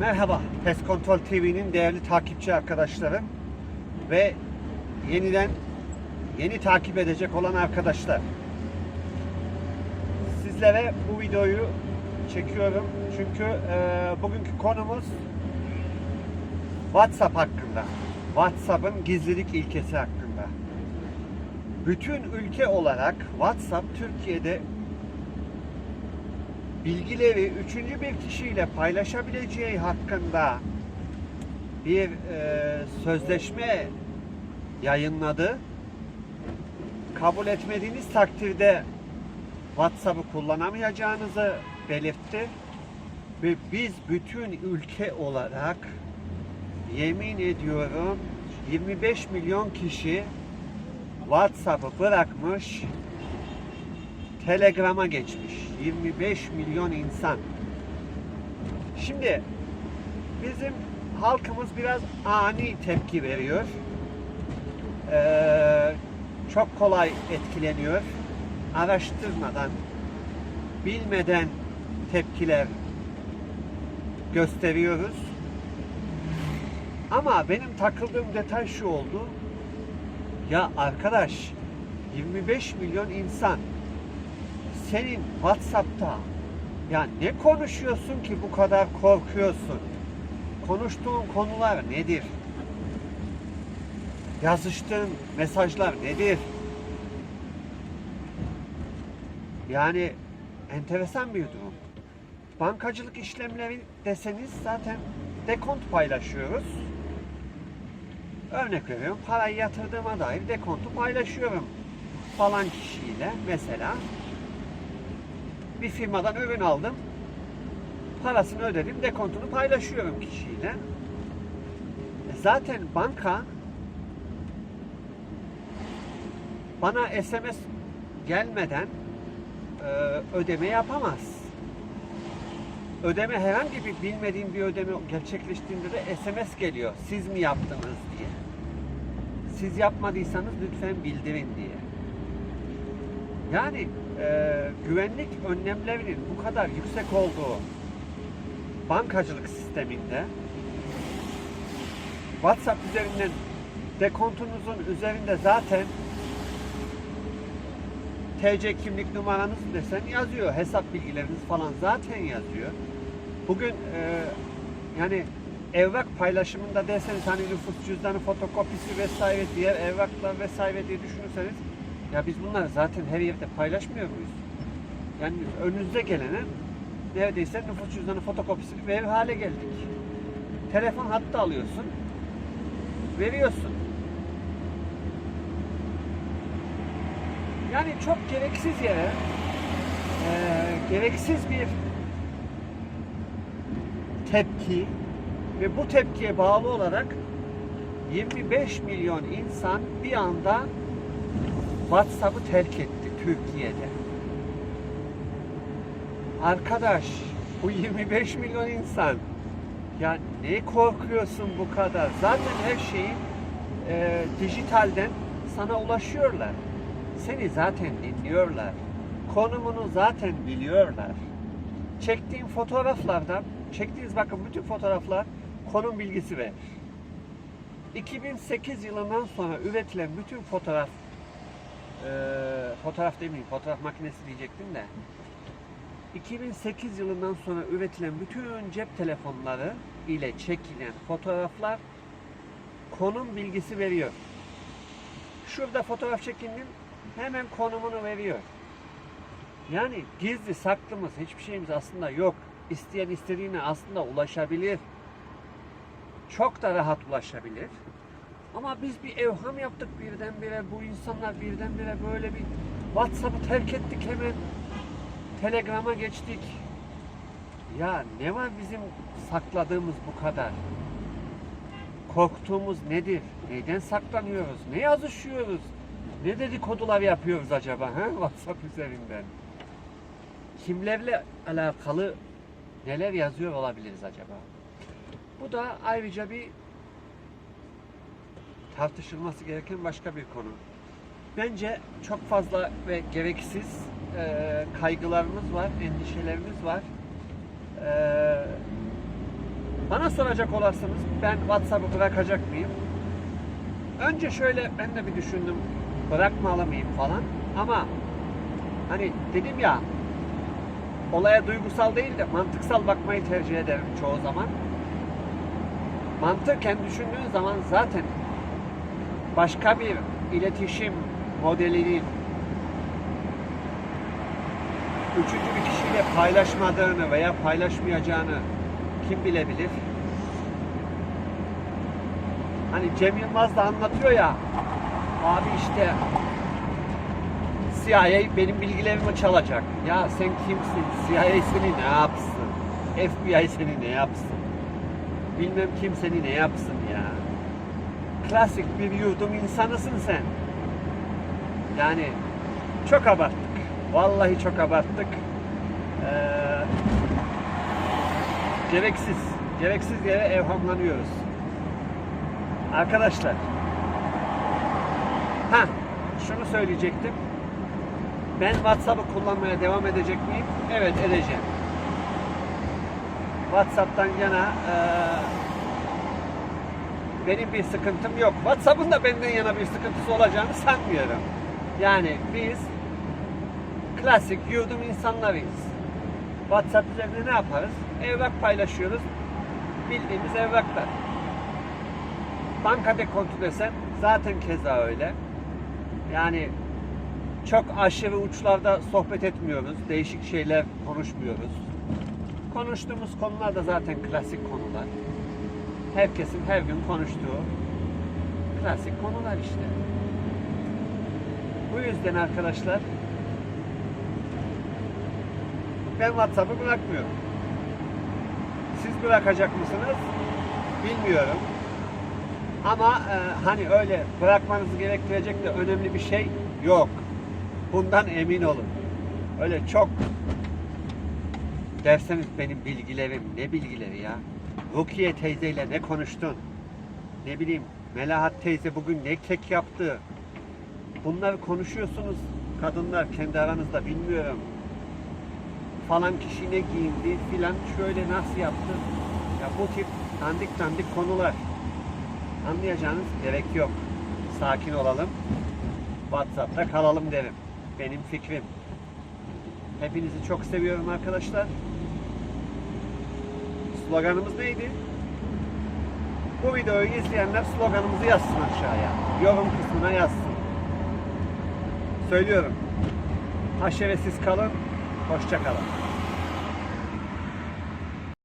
Merhaba, Pest Kontrol TV'nin değerli takipçi arkadaşlarım ve yeniden yeni takip edecek olan arkadaşlar. Sizlere bu videoyu çekiyorum çünkü e, bugünkü konumuz WhatsApp hakkında. WhatsApp'ın gizlilik ilkesi hakkında. Bütün ülke olarak WhatsApp Türkiye'de bilgileri üçüncü bir kişiyle paylaşabileceği hakkında bir e, sözleşme yayınladı. Kabul etmediğiniz takdirde WhatsApp'ı kullanamayacağınızı belirtti. Ve biz bütün ülke olarak yemin ediyorum 25 milyon kişi WhatsApp'ı bırakmış Telegram'a geçmiş. 25 milyon insan. Şimdi bizim halkımız biraz ani tepki veriyor. Ee, çok kolay etkileniyor. Araştırmadan, bilmeden tepkiler gösteriyoruz. Ama benim takıldığım detay şu oldu. Ya arkadaş 25 milyon insan senin WhatsApp'ta ya ne konuşuyorsun ki bu kadar korkuyorsun? Konuştuğun konular nedir? Yazıştığın mesajlar nedir? Yani enteresan bir durum. Bankacılık işlemleri deseniz zaten dekont paylaşıyoruz. Örnek veriyorum parayı yatırdığıma dair dekontu paylaşıyorum falan kişiyle mesela bir firmadan ürün aldım. Parasını ödedim, dekontunu paylaşıyorum kişiyle. E Zaten banka bana SMS gelmeden e, ödeme yapamaz. Ödeme herhangi bir bilmediğim bir ödeme gerçekleştiğinde de SMS geliyor. Siz mi yaptınız diye. Siz yapmadıysanız lütfen bildirin diye. Yani e, güvenlik önlemlerinin bu kadar yüksek olduğu bankacılık sisteminde WhatsApp üzerinden dekontunuzun üzerinde zaten TC kimlik numaranız desen yazıyor. Hesap bilgileriniz falan zaten yazıyor. Bugün e, yani evrak paylaşımında deseniz hani nüfus cüzdanı fotokopisi vesaire diğer evraklar vesaire diye düşünürseniz ya biz bunları zaten her yerde paylaşmıyor muyuz? Yani önünüze gelene neredeyse nüfus cüzdanı fotokopisini verir hale geldik. Telefon hattı alıyorsun, veriyorsun. Yani çok gereksiz yere eee, gereksiz bir tepki ve bu tepkiye bağlı olarak 25 milyon insan bir anda WhatsApp'ı terk etti Türkiye'de. Arkadaş bu 25 milyon insan ya ne korkuyorsun bu kadar? Zaten her şeyi e, dijitalden sana ulaşıyorlar. Seni zaten dinliyorlar. Konumunu zaten biliyorlar. Çektiğin fotoğraflardan, çektiğiniz bakın bütün fotoğraflar konum bilgisi verir. 2008 yılından sonra üretilen bütün fotoğraf e, fotoğraf demeyeyim, fotoğraf makinesi diyecektim de 2008 yılından sonra üretilen bütün cep telefonları ile çekilen fotoğraflar konum bilgisi veriyor. Şurada fotoğraf çekindin hemen konumunu veriyor. Yani gizli saklımız hiçbir şeyimiz aslında yok. İsteyen istediğine aslında ulaşabilir. Çok da rahat ulaşabilir. Ama biz bir evham yaptık birdenbire. Bu insanlar birdenbire böyle bir WhatsApp'ı terk ettik hemen. Telegram'a geçtik. Ya ne var bizim sakladığımız bu kadar? Korktuğumuz nedir? Neyden saklanıyoruz? Ne yazışıyoruz? Ne dedikodular yapıyoruz acaba ha? WhatsApp üzerinden? Kimlerle alakalı neler yazıyor olabiliriz acaba? Bu da ayrıca bir tartışılması gereken başka bir konu. Bence çok fazla ve gereksiz e, kaygılarımız var, endişelerimiz var. E, Bana soracak olarsanız ben WhatsApp'ı bırakacak mıyım? Önce şöyle ben de bir düşündüm. Bırakmalı mıyım falan. Ama hani dedim ya olaya duygusal değil de mantıksal bakmayı tercih ederim çoğu zaman. Mantıken düşündüğün zaman zaten başka bir iletişim modelinin üçüncü bir kişiyle paylaşmadığını veya paylaşmayacağını kim bilebilir? Hani Cem Yılmaz da anlatıyor ya abi işte CIA benim bilgilerimi çalacak. Ya sen kimsin? CIA seni ne yapsın? FBI seni ne yapsın? Bilmem kim seni ne yapsın ya. Klasik bir yurdum insanısın sen. Yani çok abarttık. Vallahi çok abarttık. Ee, gereksiz, gereksiz yere evhamlanıyoruz. Arkadaşlar. Ha, şunu söyleyecektim. Ben WhatsApp'ı kullanmaya devam edecek miyim? Evet, edeceğim. WhatsApp'tan yana eee, benim bir sıkıntım yok. WhatsApp'ın da benden yana bir sıkıntısı olacağını sanmıyorum. Yani biz klasik yurdum insanlarıyız. WhatsApp üzerinde ne yaparız? Evrak paylaşıyoruz. Bildiğimiz evraklar. Banka dekontu desen zaten keza öyle. Yani çok aşırı uçlarda sohbet etmiyoruz. Değişik şeyler konuşmuyoruz. Konuştuğumuz konular da zaten klasik konular. Herkesin her gün konuştuğu klasik konular işte. Bu yüzden arkadaşlar ben WhatsApp'ı bırakmıyorum. Siz bırakacak mısınız? Bilmiyorum. Ama e, hani öyle bırakmanızı gerektirecek de önemli bir şey yok. Bundan emin olun. Öyle çok derseniz benim bilgilerim ne bilgileri ya? Rukiye teyzeyle ne konuştun? Ne bileyim Melahat teyze bugün ne kek yaptı? Bunları konuşuyorsunuz kadınlar kendi aranızda bilmiyorum. Falan kişi ne giyindi filan şöyle nasıl yaptı? Ya bu tip dandik dandik konular. Anlayacağınız gerek yok. Sakin olalım. WhatsApp'ta kalalım derim. Benim fikrim. Hepinizi çok seviyorum arkadaşlar. Sloganımız neydi? Bu videoyu izleyenler sloganımızı yazsın aşağıya. Yorum kısmına yazsın. Söylüyorum. Haşeresiz kalın. Hoşça kalın.